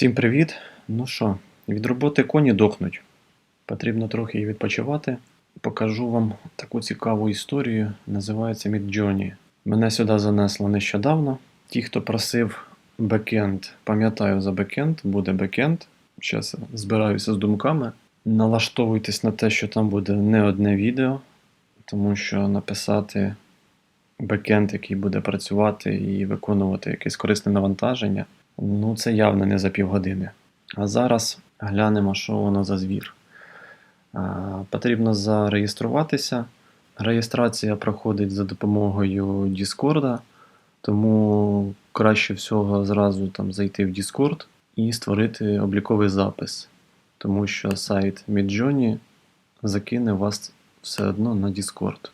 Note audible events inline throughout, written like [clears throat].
Всім привіт! Ну що, від роботи коні дохнуть. Потрібно трохи і відпочивати. Покажу вам таку цікаву історію. Називається Midjourney. Мене сюди занесло нещодавно. Ті, хто просив бекенд, пам'ятаю за бекенд, буде бекенд. Зараз збираюся з думками. Налаштовуйтесь на те, що там буде не одне відео, тому що написати бекенд, який буде працювати і виконувати якесь корисне навантаження, ну це явно не за півгодини. А зараз глянемо, що воно за звір. Потрібно зареєструватися. Реєстрація проходить за допомогою Discord, тому краще всього зразу там зайти в Discord і створити обліковий запис, тому що сайт Midjourney закине вас все одно на Discord.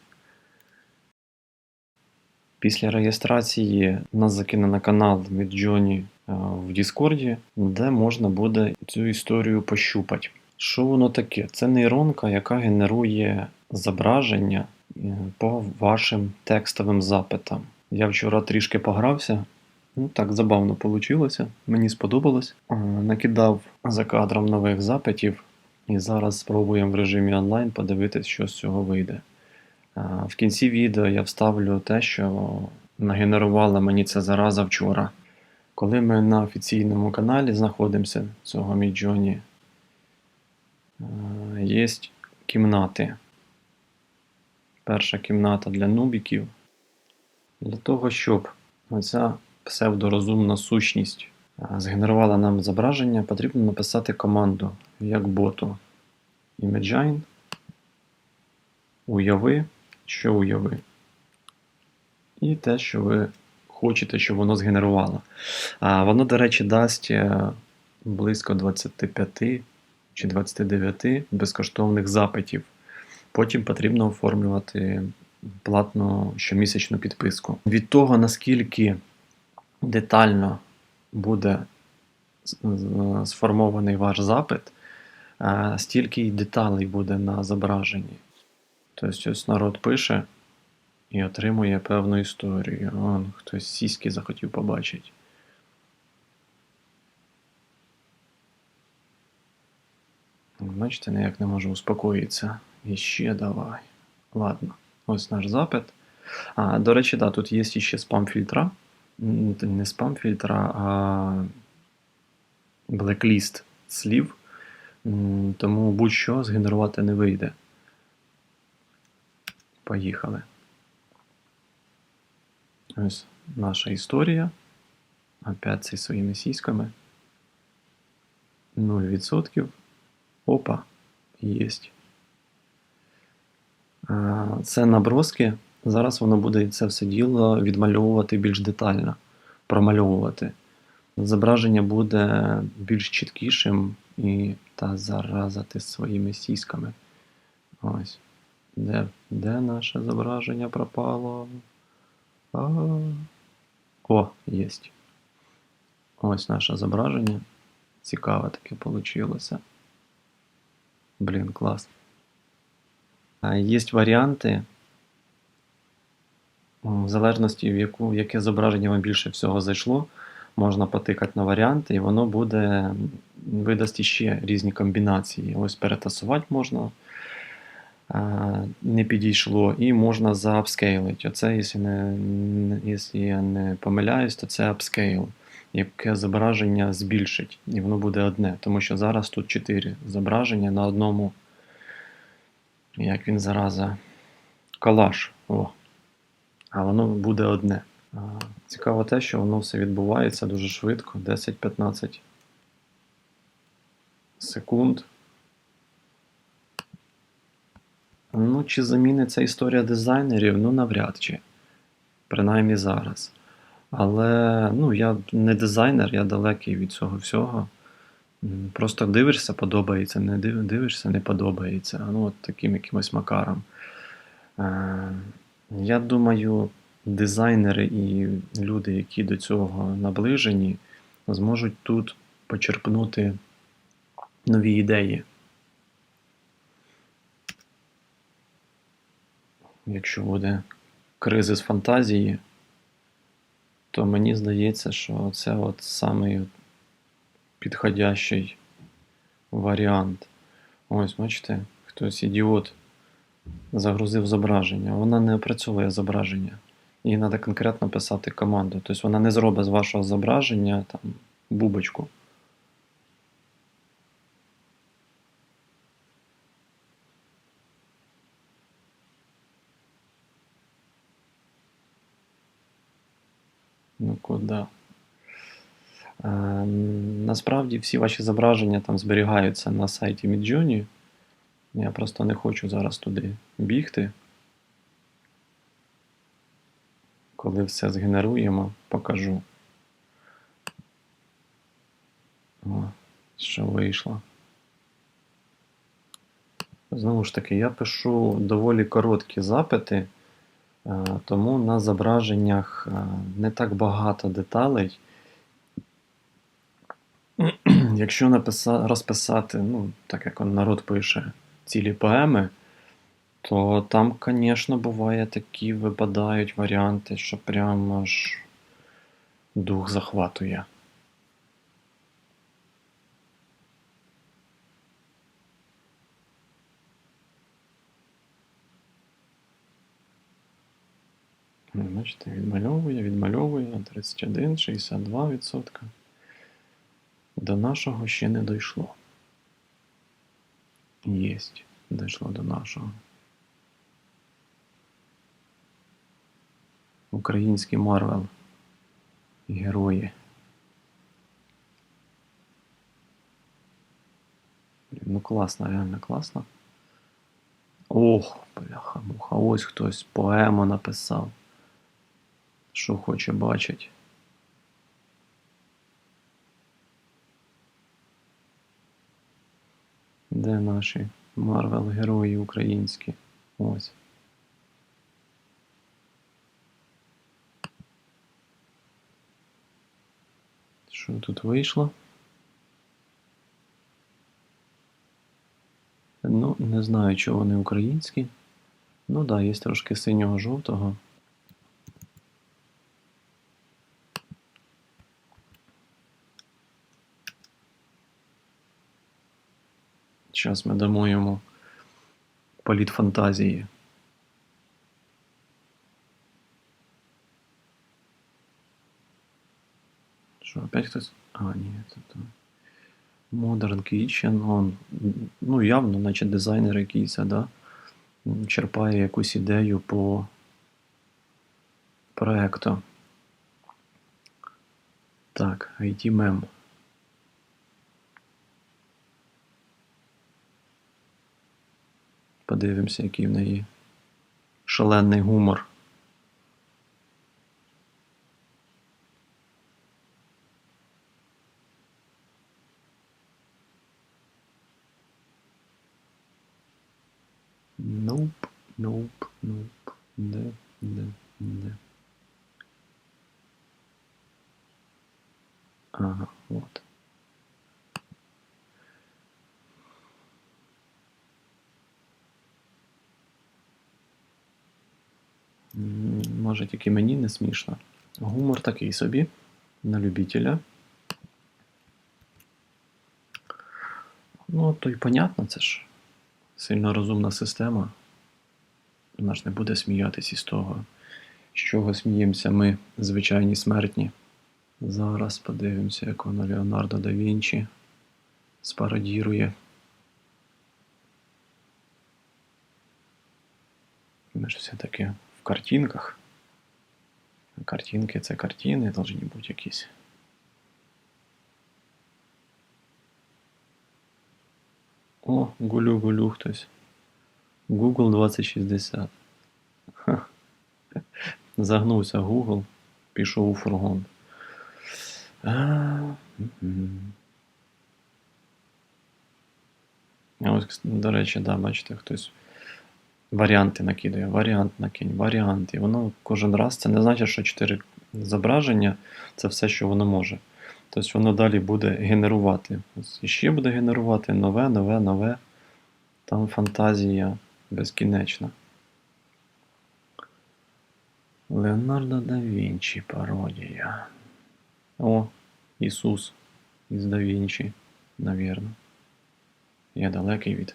Після реєстрації нас закине на канал Midjourney в Діскорді, де можна буде цю історію пощупати. Що воно таке? Це нейронка, яка генерує зображення е, по вашим текстовим запитам. Я вчора трішки погрався. Ну, так забавно вийшло, мені сподобалось. Е, Накидав за кадром нових запитів, і зараз спробуємо в режимі онлайн подивитись, що з цього вийде. В кінці відео я вставлю те, що нагенерувала мені ця зараза вчора. Коли ми на офіційному каналі знаходимося цього Midjourney, є кімнати. Перша кімната для нубіків. Для того, щоб оця псевдорозумна сущність згенерувала нам зображення, потрібно написати команду як боту Imagine, уяви, що уяви. І те, що ви хочете, щоб воно згенерувало. А Воно, до речі, дасть е, близько 25 чи 29 безкоштовних запитів. Потім потрібно оформлювати платну щомісячну підписку. Від того, наскільки детально буде сформований ваш запит, е, стільки й деталей буде на зображенні. Тобто, ось народ пише і отримує певну історію. Он, хтось сіськи захотів побачити. Бачите, ніяк не можу успокоїтися. І ще давай. Ладно, ось наш запит. А, До речі, да, тут є ще спам-фільтра. Не спам-фільтра, а блекліст слів. Тому будь-що згенерувати не вийде. Поїхали. Ось наша історія. Опять зі своїми сіськами. 0%. Опа, єсть. Це наброски. Зараз воно буде це все діло відмальовувати більш детально, промальовувати. Зображення буде більш чіткішим і та заразати своїми сіськами. Ось. Де де наше зображення пропало? О, є. Ось наше зображення. Цікаве таке вийшло. Блін, клас. Є варіанти, в залежності, в яку, яке зображення вам більше всього зайшло, можна потикати на варіанти, і воно буде видасть іще різні комбінації. Ось перетасувати можна не підійшло, і можна заапскейлити. Оце, якщо не, якщо я не помиляюсь, то це апскейл, яке зображення збільшить, і воно буде одне. Тому що зараз тут 4 зображення на одному, як він зараза, калаш. О. А воно буде одне. Цікаво те, що воно все відбувається дуже швидко, 10-15 секунд. Ну, чи заміниться історія дизайнерів? Ну, навряд чи. Принаймні зараз. Але ну, я не дизайнер, я далекий від цього всього. Просто дивишся, подобається, не дивишся, не подобається. Ну, от таким якимось макаром. Е, Я думаю, дизайнери і люди, які до цього наближені, зможуть тут почерпнути нові ідеї. Якщо буде кризис фантазії, то мені здається, що це от самий підходящий варіант. Ось, бачите, хтось ідіот загрузив зображення. Вона не опрацьовує зображення. Їй треба конкретно писати команду. Тобто вона не зробить з вашого зображення там, бубочку. Куди? Е, насправді всі ваші зображення там зберігаються на сайті Midjourney. Я просто не хочу зараз туди бігти. Коли все згенеруємо, покажу. О, що вийшло. Знову ж таки, я пишу доволі короткі запити, тому на зображеннях е, не так багато деталей. [clears throat] Якщо написати, розписати, ну, так як народ пише, цілі поеми, то там, звісно, буває такі випадають варіанти, що прямо аж дух захватує. Ну, Бачите, відмальовує, відмальовує 31, 62%. До нашого ще не дійшло. Єсть, дійшло до нашого. Український Марвел. Герої. Ну класно, реально класно. Ох, бляха, муха, ось хтось поему написав. Що хоче бачить. Де наші Марвел герої українські? Ось. Що тут вийшло? Ну, не знаю, чого вони українські. Ну так, да, є трошки синього жовтого. Зараз ми дамо йому політ фантазії. Що, опять хтось? А, ні, це то. Modern Kitchen, он, ну явно, наче дизайнер якийсь, да? Черпає якусь ідею по проекту. Так, IT Подивимося, який в неї шалений гумор. Nope, nope, nope. Де, де, де. Ага, от. Може, тільки мені не смішно. Гумор такий собі, на любителя. Ну, то й понятно, це ж сильно розумна система. Вона ж не буде сміятись із того, з чого сміємося ми, звичайні смертні. Зараз подивимося, як воно Леонардо да Вінчі спародірує. Ми ж все-таки в картинках. Картинки це картини, повинні бути якісь. О, гулю-гулю хтось. Google 2060. Ха. Загнувся Google, пішов у фургон. А, мгм. А ось, до речі, да, бачите, хтось варіанти накидає, варіант накинь, варіант. І воно кожен раз це не значить, що чотири зображення це все, що воно може. Тобто воно далі буде генерувати. І ще буде генерувати нове, нове, нове. Там фантазія безкінечна. Леонардо да Вінчі пародія. О, Ісус із Да Вінчі, навірно. Я далекий від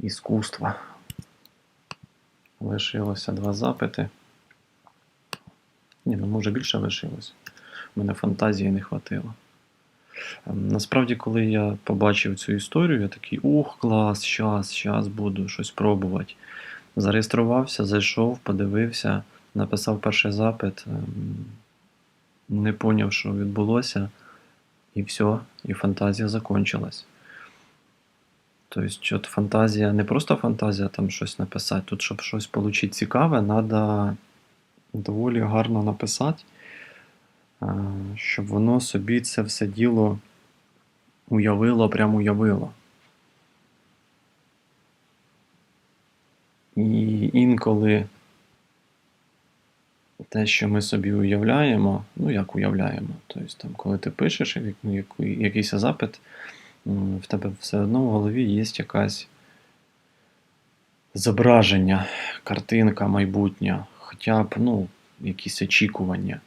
іскусства. Лишилося два запити. Ні, ну може більше лишилось. У мене фантазії не хватило. Ем, Насправді, коли я побачив цю історію, я такий, ух, клас, щас, щас буду щось пробувати. Зареєструвався, зайшов, подивився, написав перший запит, ем, не поняв, що відбулося, і все, і фантазія закончилась. Тобто, от фантазія, не просто фантазія там щось написати, тут, щоб щось отримати цікаве, треба доволі гарно написати, щоб воно собі це все діло уявило, прямо уявило. І інколи те, що ми собі уявляємо, ну як уявляємо, тобто, там, коли ти пишеш ну, якийсь запит, в тебе все одно в голові є якась зображення, картинка майбутня, хоча б ну, якісь очікування.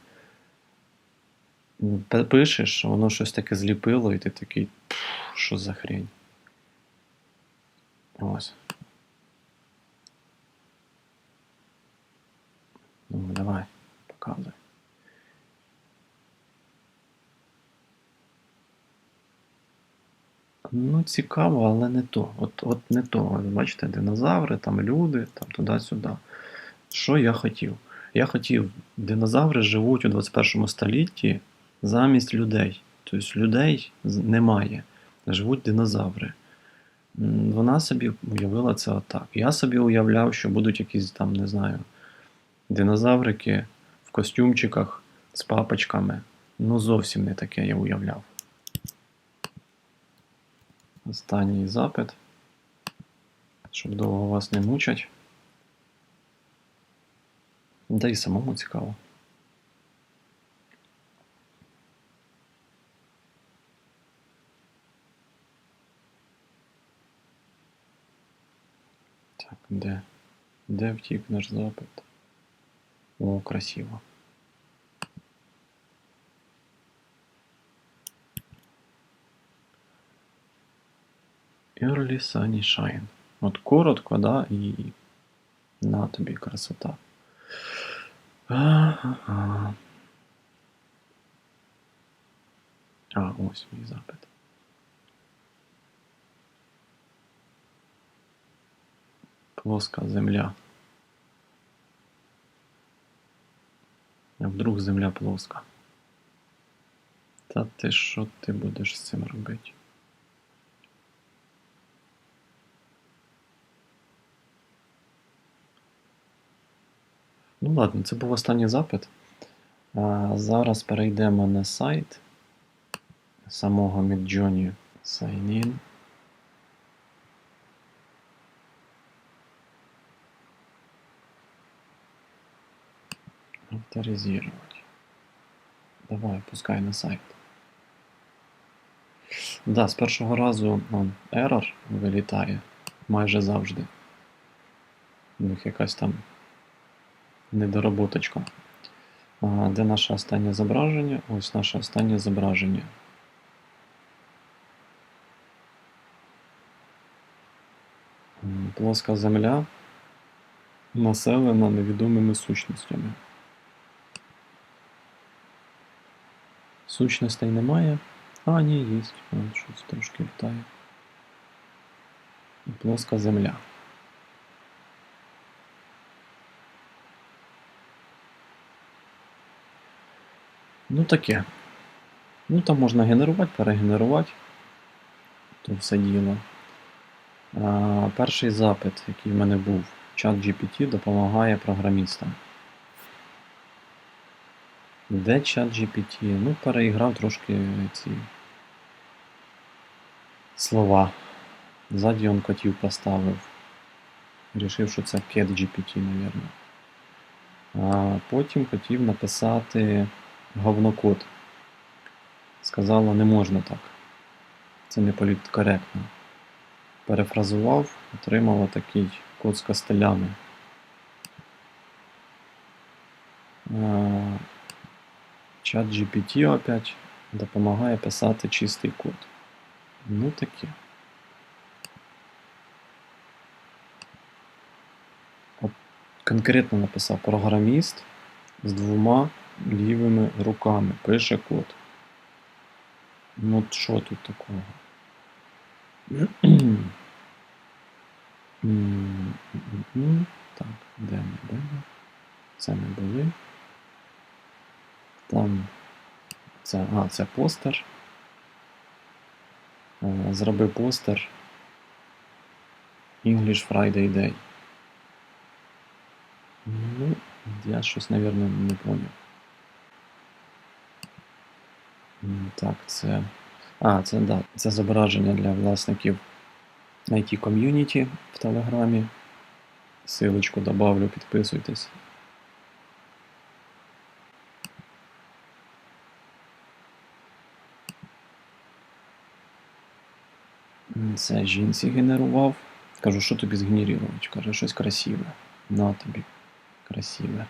Пишеш, воно щось таке зліпило, і ти такий, що за хрень. Ось. Ну, давай, показуй. Ну, цікаво, але не то. От, от не то. Бачите, динозаври, там люди, там туди-сюди. Що я хотів? Я хотів, динозаври живуть у 21 столітті замість людей. Тобто людей немає. Живуть динозаври. Вона собі уявила це отак. Я собі уявляв, що будуть якісь там, не знаю, динозаврики в костюмчиках з папочками. Ну, зовсім не таке я уявляв. Останній запит, щоб довго вас не мучать. Да і самому цікаво. Так, де? Де втік наш запит? О, красиво. Early Sunny Shine. От коротко, да, і на тобі красота. Ага. А, ось мій запит. Плоска земля. А вдруг земля плоска. Та ти що ти будеш з цим робити? Ну ладно, це був останній запит. А, зараз перейдемо на сайт самого Midjourney Sign in. Авторизировать. Давай, пускай на сайт. Да, з першого разу ну, error вилітає майже завжди. У них якась там недоработочка. Де наше останнє зображення? Ось наше останнє зображення. Плоска земля населена невідомими сущностями. Сущностей немає. А, ні, є. Щось трошки літає. Плоска земля. Ну таке. Ну там можна генерувати, перегенерувати. То все діло. А, перший запит, який в мене був, чат GPT допомагає програмістам. Де чат GPT? Ну, переіграв трошки ці слова. Ззаді он котів поставив. Рішив, що це Cat GPT, мабуть. Потім хотів написати говнокод. Сказала, не можна так. Це не політкоректно. Перефразував, отримав такий код з костелями. Чат GPT опять допомагає писати чистий код. Ну таке. Конкретно написав програміст з двома лівими руками. Пише код. Ну що тут такого? Так, де ми, де ми? Це ми були. Там це, а, це постер. Е, Зробив постер English Friday Day. Ну, я щось, напевно, не поняв. Так, це. А, це да. Це зображення для власників IT ком'юніті в Телеграмі. Силочку добавлю, підписуйтесь. Це жінці генерував. Кажу, що тобі згенерувати? Каже, щось красиве. На тобі. Красиве.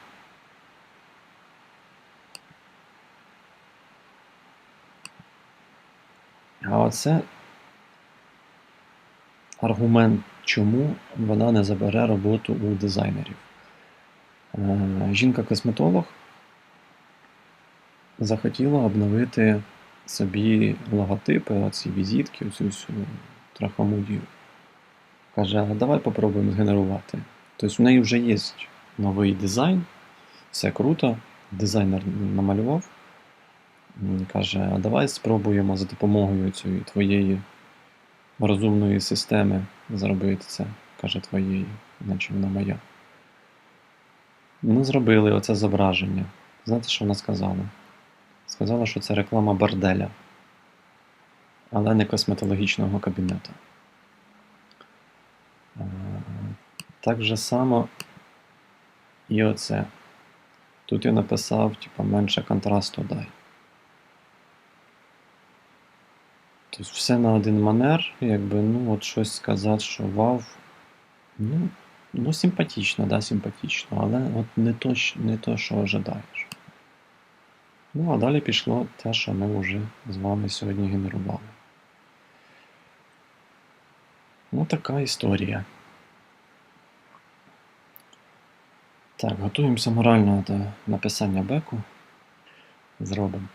А оце аргумент, чому вона не забере роботу у дизайнерів. Е, Жінка-косметолог захотіла обновити собі логотипи, оці візитки, оцю всю трахамудію. Каже, а давай попробуємо згенерувати. Тобто в неї вже є новий дизайн, все круто, дизайнер намалював. Каже, а давай спробуємо за допомогою цієї твоєї розумної системи зробити це. Каже твоєї, наче вона моя. Ми зробили оце зображення. Знаєте, що вона сказала? Сказала, що це реклама борделя, але не косметологічного кабінету. Е, Так же само і оце. Тут я написав, типу, менше контрасту дай. Тобто все на один манер, якби, ну, от щось сказати, що вау. Ну, ну симпатично, да, симпатично, але от не то, не то, що ожидаєш. Ну, а далі пішло те, що ми вже з вами сьогодні генерували. Ну, така історія. Так, готуємося морально до написання беку. Зробимо.